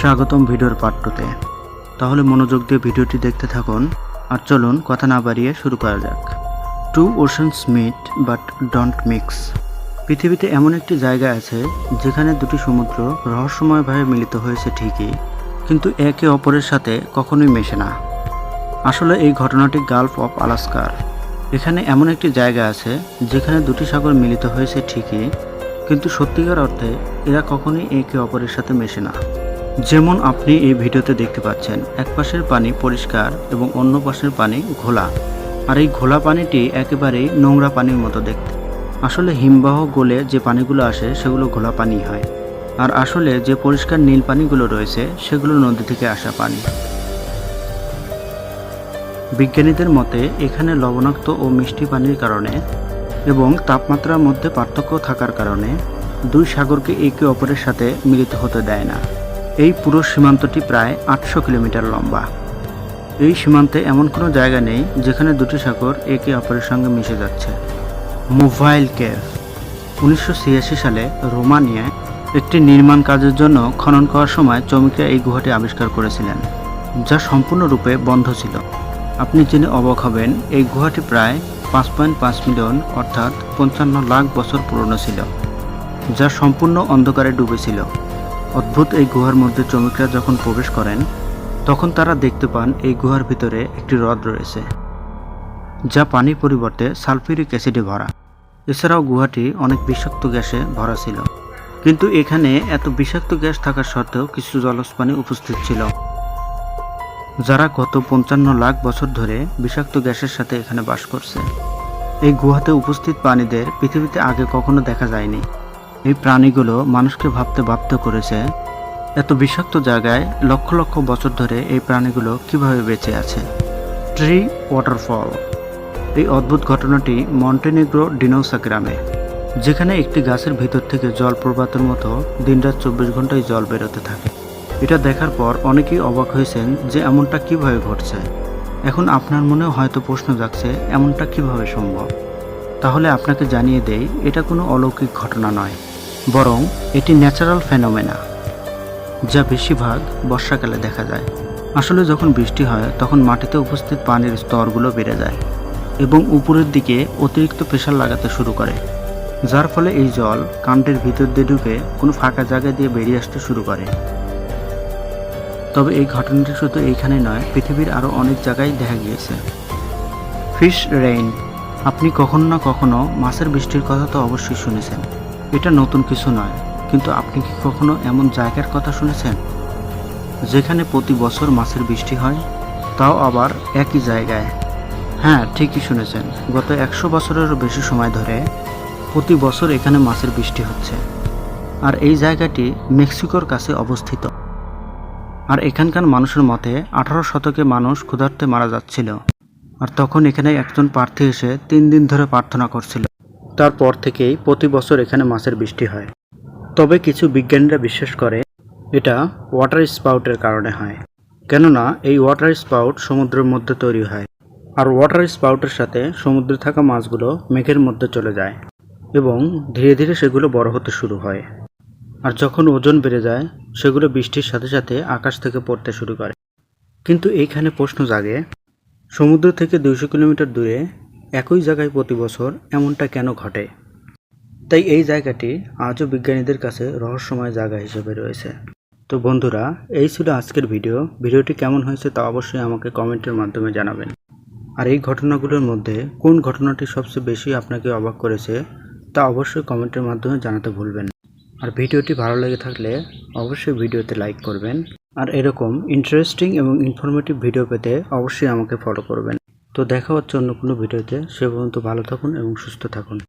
স্বাগতম ভিডিওর পার্ট টুতে তাহলে মনোযোগ দিয়ে ভিডিওটি দেখতে থাকুন, আর চলুন কথা না বাড়িয়ে শুরু করা যাক। Two oceans meet but don't mix পৃথিবীতে এমন একটি জায়গা আছে, যেখানে দুটি সমুদ্র রহস্যময়ভাবে মিলিত হয়েছে ঠিকই, কিন্তু একে অপরের সাথে কখনোই মেশে না। আসলে এই ঘটনাটি গালফ অফ আলাস্কার এখানে এমন একটি জায়গা আছে, যেখানে দুটি সাগর মিলিত হয়েছে ঠিকই, কিন্তু সত্যিকার অর্থে এরা কখনোই একে অপরের সাথে মেশে না। যেমন আপনি এই ভিডিওতে দেখতে পাচ্ছেন, এক পাশের পানি পরিষ্কার এবং অন্য পাশের পানি ঘোলা। আর এই ঘোলা পানিটি একেবারেই নোংরা পানির মতো দেখতে। আসলে হিমবাহ গলে যে পানিগুলো আসে, সেগুলো ঘোলা পানি হয়। আর আসলে যে পরিষ্কার নীল পানিগুলো রয়েছে, সেগুলো নদী থেকে আসা পানি। বিজ্ঞানীদের মতে, এখানে লবণাক্ত ও মিষ্টি পানির কারণে এবং তাপমাত্রার মধ্যে পার্থক্য থাকার কারণে দুই সাগরকে একে অপরের সাথে মিলিত হতে দেয় না। এই পুরো সীমান্তটি প্রায় আটশো কিলোমিটার লম্বা। এই সীমান্তে এমন কোনো জায়গা নেই যেখানে দুটি সাগর একে অপরের সঙ্গে মিশে যাচ্ছে। Mobile cave. উনিশশো সালে রোমানিয়ায় একটি নির্মাণ কাজের জন্য খনন করার সময় চমকে এই গুহাটি আবিষ্কার করেছিলেন, যা সম্পূর্ণরূপে বন্ধ ছিল। আপনি জেনে অবাক হবেন, এই গুহাটি প্রায় পাঁচ পয়েন্ট পাঁচ মিলিয়ন অর্থাৎ পঞ্চান্ন লাখ বছর পুরনো ছিল, যা সম্পূর্ণ অন্ধকারে ডুবেছিল অদ্ভুত এই গুহার মধ্যে শ্রমিকরা যখন প্রবেশ করেন, তখন তারা দেখতে পান এই গুহার ভিতরে একটি হ্রদ রয়েছে, যা পানির পরিবর্তে সালফিউরিক অ্যাসিডে ভরা। এছাড়াও গুহাটি অনেক বিষাক্ত গ্যাসে ভরা ছিল। কিন্তু এখানে এত বিষাক্ত গ্যাস থাকা সত্ত্বেও কিছু জলজ পানি উপস্থিত ছিল। যারা গত পঞ্চান্ন লাখ বছর ধরে বিষাক্ত গ্যাসের সাথে এখানে বাস করছে। এই গুহাতে উপস্থিত প্রাণীদের পৃথিবীতে আগে কখনো দেখা যায়নি। এই প্রাণীগুলো মানুষকে ভাবতে বাধ্য করেছে, এত বিষাক্ত জায়গায় লক্ষ লক্ষ বছর ধরে এই প্রাণীগুলো কীভাবে বেঁচে আছে। Tree waterfall. এই অদ্ভুত ঘটনাটি মন্টেনেগ্রো ডিনোসা গ্রামে, যেখানে একটি গাছের ভিতর থেকে জল প্রপাতের মতো দিনরাত চব্বিশ ঘন্টায় জল বেরোতে থাকে। এটা দেখার পর অনেকেই অবাক হয়েছেন যে এমনটা কীভাবে ঘটছে। এখন আপনার মনেও হয়তো প্রশ্ন জাগছে, এমনটা কীভাবে সম্ভব? তাহলে আপনাকে জানিয়ে দেই, এটা কোনো অলৌকিক ঘটনা নয়। বরং এটি ন্যাচারাল ফেনোমেনা যা বেশিরভাগ বর্ষাকালে দেখা যায়। আসলে যখন বৃষ্টি হয়, তখন মাটিতে উপস্থিত পানির স্তরগুলো বেড়ে যায় এবং উপরের দিকে অতিরিক্ত প্রেশার লাগাতে শুরু করে, যার ফলে এই জল কাণ্ডের ভিতর দিয়ে ঢুকে কোনো ফাঁকা জায়গা দিয়ে বেরিয়ে আসতে শুরু করে। তবে এই ঘটনাটি শুধু এইখানে নয়, পৃথিবীর আরও অনেক জায়গায় দেখা গিয়েছে। ফিশ রেইন, আপনি কখনো না কখনো মাছের বৃষ্টির কথা তো অবশ্যই শুনেছেন। এটা নতুন কিছু নয়, কিন্তু আপনি কি কখনো এমন জায়গার কথা শুনেছেন? যেখানে প্রতি বছর মাছের বৃষ্টি হয়, তাও আবার একই জায়গায়। হ্যাঁ ঠিকই শুনেছেন। গত একশো বছরেরও বেশি সময় ধরে প্রতি বছর এখানে মাছের বৃষ্টি হচ্ছে। আর এই জায়গাটি মেক্সিকোর কাছে অবস্থিত। আর এখানকার মানুষের মতে আঠারো শতকে মানুষ ক্ষুধার্তে মারা যাচ্ছিল। আর তখন এখানে একজন প্রার্থী এসে তিন দিন ধরে প্রার্থনা করছিল। তারপর থেকেই প্রতি বছর এখানে মাছের বৃষ্টি হয়। তবে কিছু বিজ্ঞানীরা বিশ্বাস করে, এটা ওয়াটার স্পাউটের কারণে হয়। কেননা, এই ওয়াটার স্পাউট সমুদ্রের মধ্যে তৈরি হয় আর ওয়াটার স্পাউটের সাথে সমুদ্রে থাকা মাছগুলো মেঘের মধ্যে চলে যায় এবং ধীরে ধীরে সেগুলো বড় হতে শুরু হয়। আর যখন ওজন বেড়ে যায়, সেগুলো বৃষ্টির সাথে সাথে আকাশ থেকে পড়তে শুরু করে। কিন্তু এইখানে প্রশ্ন জাগে, সমুদ্র থেকে দুইশো কিলোমিটার দূরে একই জায়গায় প্রতি বছর এমনটা কেন ঘটে? তাই এই জায়গাটি আজও বিজ্ঞানীদের কাছে রহস্যময় জায়গা হিসেবে রয়েছে। তো বন্ধুরা, এই ছিল আজকের ভিডিও। ভিডিওটি কেমন হয়েছে তা অবশ্যই আমাকে কমেন্টের মাধ্যমে জানাবেন। আর এই ঘটনাগুলোর মধ্যে কোন ঘটনাটি সবচেয়ে বেশি আপনাকে অবাক করেছে, তা অবশ্যই কমেন্টের মাধ্যমে জানাতে ভুলবেন আর ভিডিওটি ভালো লেগে থাকলে অবশ্যই ভিডিওতে লাইক করবেন। আর এরকম ইন্টারেস্টিং এবং ইনফরমেটিভ ভিডিও পেতে অবশ্যই আমাকে ফলো করবেন। তো দেখা হচ্ছে অন্য কোনো ভিডিওতে। সে পর্যন্ত ভালো থাকুন এবং সুস্থ থাকুন।